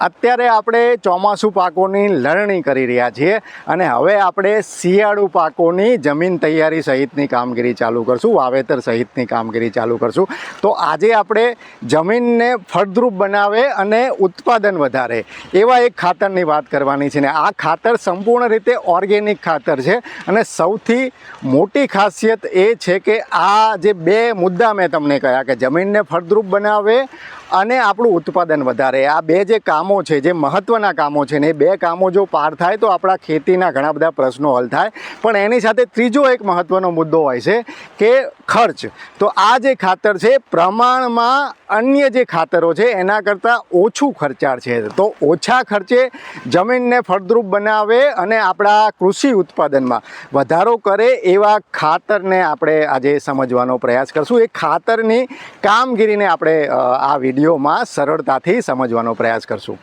અત્યારે આપણે ચોમાસું પાકોની લણણી કરી રહ્યા છીએ અને હવે આપણે શિયાળુ પાકોની જમીન તૈયારી સહિતની કામગીરી ચાલુ કરશું, વાવેતર સહિતની કામગીરી ચાલુ કરશું. તો આજે આપણે જમીનને ફળદ્રુપ બનાવે અને ઉત્પાદન વધારે એવા એક ખાતરની વાત કરવાની છે ને આ ખાતર સંપૂર્ણ રીતે ઓર્ગેનિક ખાતર છે અને સૌથી મોટી ખાસિયત એ છે કે આ જે બે મુદ્દા મેં તમને કહ્યા કે જમીનને ફળદ્રુપ બનાવે અને આપણું ઉત્પાદન વધારે. આ બે જે કામો છે, જે મહત્ત્વના કામો છે ને એ બે કામો જો પાર થાય તો આપણા ખેતીના ઘણા બધા પ્રશ્નો હલ થાય. પણ એની સાથે ત્રીજો એક મહત્ત્વનો મુદ્દો હોય છે કે ખર્ચ. તો આ જે ખાતર છે, પ્રમાણમાં અન્ય જે ખાતરો છે, એના કરતાં ઓછું ખર્ચાળ છે. તો ઓછા ખર્ચે જમીનને ફળદ્રુપ બનાવે અને આપણા કૃષિ ઉત્પાદનમાં વધારો કરે એવા ખાતરને આપણે આજે સમજવાનો પ્રયાસ કરશું. એ ખાતરની કામગીરીને આપણે આ વિડીયોમાં સરળતાથી સમજવાનો પ્રયાસ કરશું.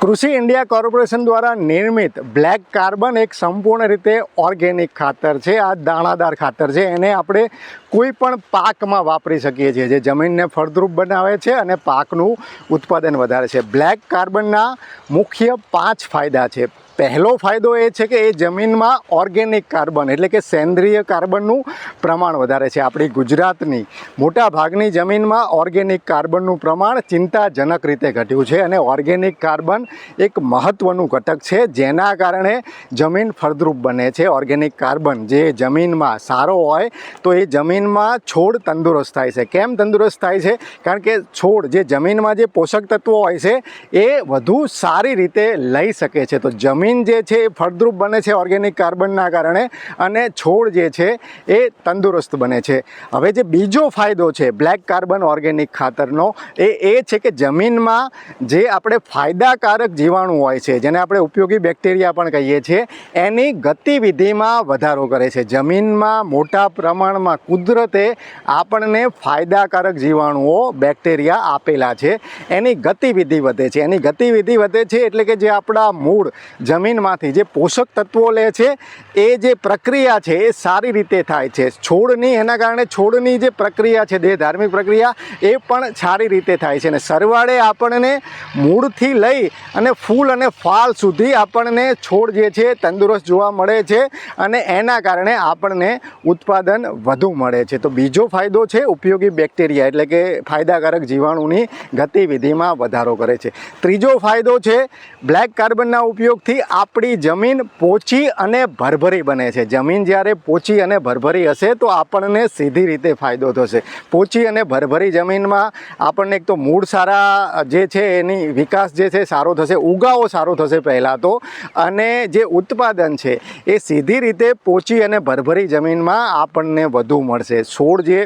કૃષિ ઇન્ડિયા કોર્પોરેશન દ્વારા નિર્મિત બ્લેક કાર્બન એક સંપૂર્ણ રીતે ઓર્ગેનિક ખાતર છે, આ દાણાદાર ખાતર છે. એને આપણે કોઈ પણ પાકમાં વાપરી શકીએ છીએ. જે જમીનને ફળદ્રુપ બનાવે છે અને પાકનું ઉત્પાદન વધારે છે. બ્લેક કાર્બનના મુખ્ય પાંચ ફાયદા છે. પહેલો ફાયદો એ છે કે એ જમીનમાં ઓર્ગેનિક કાર્બન એટલે કે સેન્દ્રિય કાર્બનનું પ્રમાણ વધારે છે. આપણી ગુજરાતની મોટા ભાગની જમીનમાં ઓર્ગેનિક કાર્બનનું પ્રમાણ ચિંતાજનક રીતે ઘટ્યું છે અને ઓર્ગેનિક કાર્બન એક મહત્ત્વનું ઘટક છે, જેના કારણે જમીન ફળદ્રુપ બને છે. ઓર્ગેનિક કાર્બન જે જમીનમાં સારો હોય તો એ જમીનમાં છોડ તંદુરસ્ત થાય છે. કેમ તંદુરસ્ત થાય છે? કારણ કે છોડ જે જમીનમાં જે પોષક તત્વો હોય છે, એ વધુ સારી રીતે લઈ શકે છે. તો જમીન જે છે એ ફળદ્રુપ બને છે ઓર્ગેનિક કાર્બનના કારણે અને છોડ જે છે એ તંદુરસ્ત બને છે. હવે જે બીજો ફાયદો છે બ્લેક કાર્બન ઓર્ગેનિક ખાતરનો એ એ છે કે જમીનમાં જે આપણે ફાયદાકારક જીવાણુ હોય છે, જેને આપણે ઉપયોગી બેક્ટેરિયા પણ કહીએ છીએ, એની ગતિવિધિમાં વધારો કરે છે. જમીનમાં મોટા પ્રમાણમાં કુદરતે આપણને ફાયદાકારક જીવાણુઓ, બેક્ટેરિયા આપેલા છે. એની ગતિવિધિ વધે છે. એની ગતિવિધિ વધે છે એટલે કે જે આપણા મૂળ જમીનમાંથી જે પોષક તત્વો લે છે, એ જે પ્રક્રિયા છે, એ સારી રીતે થાય છે. છોડની, એના કારણે છોડની જે પ્રક્રિયા છે, દેહ ધાર્મિક પ્રક્રિયા, એ પણ સારી રીતે થાય છે. અને સરવાળે આપણને મૂળથી લઈ અને ફૂલ અને ફાલ સુધી આપણને છોડ જે છે, તંદુરસ્ત જોવા મળે છે અને એના કારણે આપણને ઉત્પાદન વધુ મળે છે. તો બીજો ફાયદો છે, ઉપયોગી બેક્ટેરિયા એટલે કે ફાયદાકારક જીવાણુની ગતિવિધિમાં વધારો કરે છે. ત્રીજો ફાયદો છે, બ્લેક કાર્બનના ઉપયોગથી આપણી જમીન પોચી અને ભરભરી બને છે. જમીન જ્યારે પોચી અને ભરભરી હશે તો આપણને સીધી રીતે ફાયદો થશે. પોચી અને ભરભરી જમીનમાં આપણને એક તો મૂળ સારા જે છે એની વિકાસ જે છે સારો થશે, ઉગાવો સારો થશે પહેલાં તો. અને જે ઉત્પાદન છે એ સીધી રીતે પોચી અને ભરભરી જમીનમાં આપણને વધુ મળશે. છોડ જે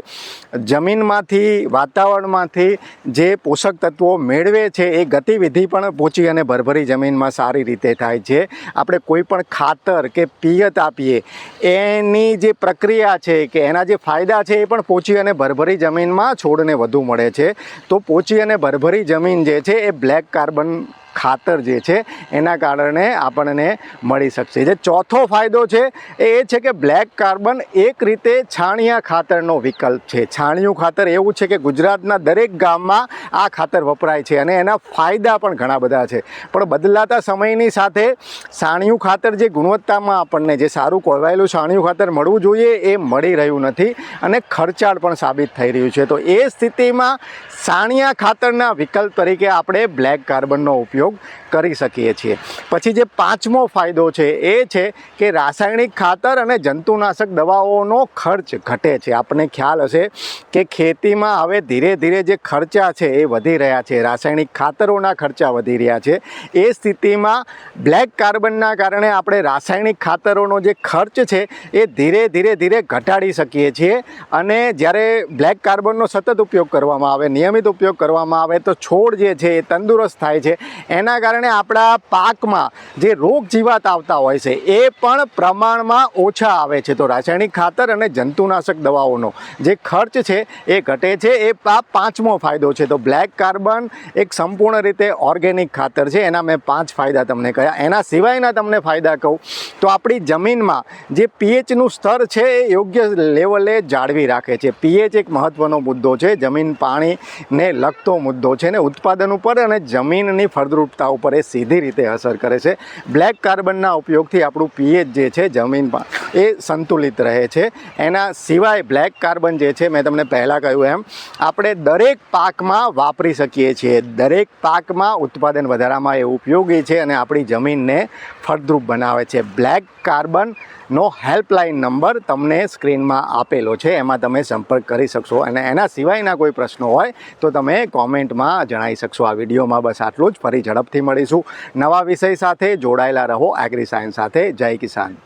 જમીનમાંથી, વાતાવરણમાંથી જે પોષક તત્વો મેળવે છે એ ગતિવિધિ પણ પોચી અને ભરભરી જમીનમાં સારી રીતે થાય છે. આપણે કોઈ પણ ખાતર કે પિયત આપીએ, એની જે પ્રક્રિયા છે કે એના જે ફાયદા છે એ પણ પોચી અને ભરભરી જમીનમાં છોડને વધુ મળે છે. તો પોચી અને ભરભરી જમીન જે છે એ બ્લેક કાર્બન ખાતર જે છે, એના કારણે આપણને મળી શકશે. જે ચોથો ફાયદો છે, એ એ છે કે બ્લેક કાર્બન એક રીતે છાણિયા ખાતરનો વિકલ્પ છે. છાણિયું ખાતર એવું છે કે ગુજરાતના દરેક ગામમાં આ ખાતર વપરાય છે અને એના ફાયદા પણ ઘણા બધા છે. પણ બદલાતા સમયની સાથે છાણિયું ખાતર જે ગુણવત્તામાં આપણને જે સારું કોળવાયેલું છાણિયું ખાતર મળવું જોઈએ, એ મળી રહ્યું નથી અને ખર્ચાળ પણ સાબિત થઈ રહ્યું છે. તો એ સ્થિતિમાં છાણિયા ખાતરના વિકલ્પ તરીકે આપણે બ્લેક કાર્બનનો ઉપયોગ કરી શકીએ છીએ. પછી જે પાંચમો ફાયદો છે એ છે કે રાસાયણિક ખાતર અને જંતુનાશક દવાઓનો ખર્ચ ઘટે છે. આપણને ખ્યાલ હશે કે ખેતીમાં હવે ધીરે ધીરે જે ખર્ચા છે એ વધી રહ્યા છે. રાસાયણિક ખાતરોના ખર્ચા વધી રહ્યા છે. એ સ્થિતિમાં બ્લેક કાર્બનના કારણે આપણે રાસાયણિક ખાતરોનો જે ખર્ચ છે એ ધીરે ધીરે ધીરે ઘટાડી શકીએ છીએ અને જ્યારે બ્લેક કાર્બનનો સતત ઉપયોગ કરવામાં આવે, નિયમિત ઉપયોગ કરવામાં આવે, તો છોડ જે છે એ તંદુરસ્ત થાય છે. એના કારણે આપણા પાકમાં જે રોગ જીવાત આવતા હોય છે, એ પણ પ્રમાણમાં ઓછા આવે છે. તો રાસાયણિક ખાતર અને જંતુનાશક દવાઓનો જે ખર્ચ છે, એ ઘટે છે. એ આ પાંચમો ફાયદો છે. તો બ્લેક કાર્બન એક સંપૂર્ણ રીતે ઓર્ગેનિક ખાતર છે. એના મેં પાંચ ફાયદા તમને કહ્યા. એના સિવાયના તમને ફાયદા કહું, તો આપણી જમીનમાં જે પીએચનું સ્તર છે, એ યોગ્ય લેવલે જાળવી રાખે છે. પીએચ એક મહત્ત્વનો મુદ્દો છે. જમીન પાણીને લગતો મુદ્દો છે ને ઉત્પાદન ઉપર અને જમીનની ફળદ્રુપતા ઉપર એ સીધી રીતે અસર કરે છે. બ્લેક કાર્બનના ઉપયોગથી આપણું પીએચ જે છે જમીનમાં એ સંતુલિત રહે છે. એના સિવાય બ્લેક કાર્બન જે છે, મેં તમને પહેલાં કહ્યું એમ, આપણે દરેક પાકમાં વાપરી શકીએ છીએ. દરેક પાકમાં ઉત્પાદન વધારામાં એ ઉપયોગી છે અને આપણી જમીનને ફળદ્રુપ બનાવે છે. બ્લેક કાર્બન નો હેલ્પલાઇન નંબર તમને સ્ક્રીનમાં આપેલો છે. એમાં તમે સંપર્ક કરી શકશો અને એના સિવાયના કોઈ પ્રશ્નો હોય તો તમે કોમેન્ટમાં જણાવી શકશો. આ વિડીયોમાં બસ આટલું જ. ફરી ઝડપથી મળીશું. નવા વિષય સાથે જોડાયેલા રહો. એગ્રી સાયન્સ સાથે. જય કિસાન.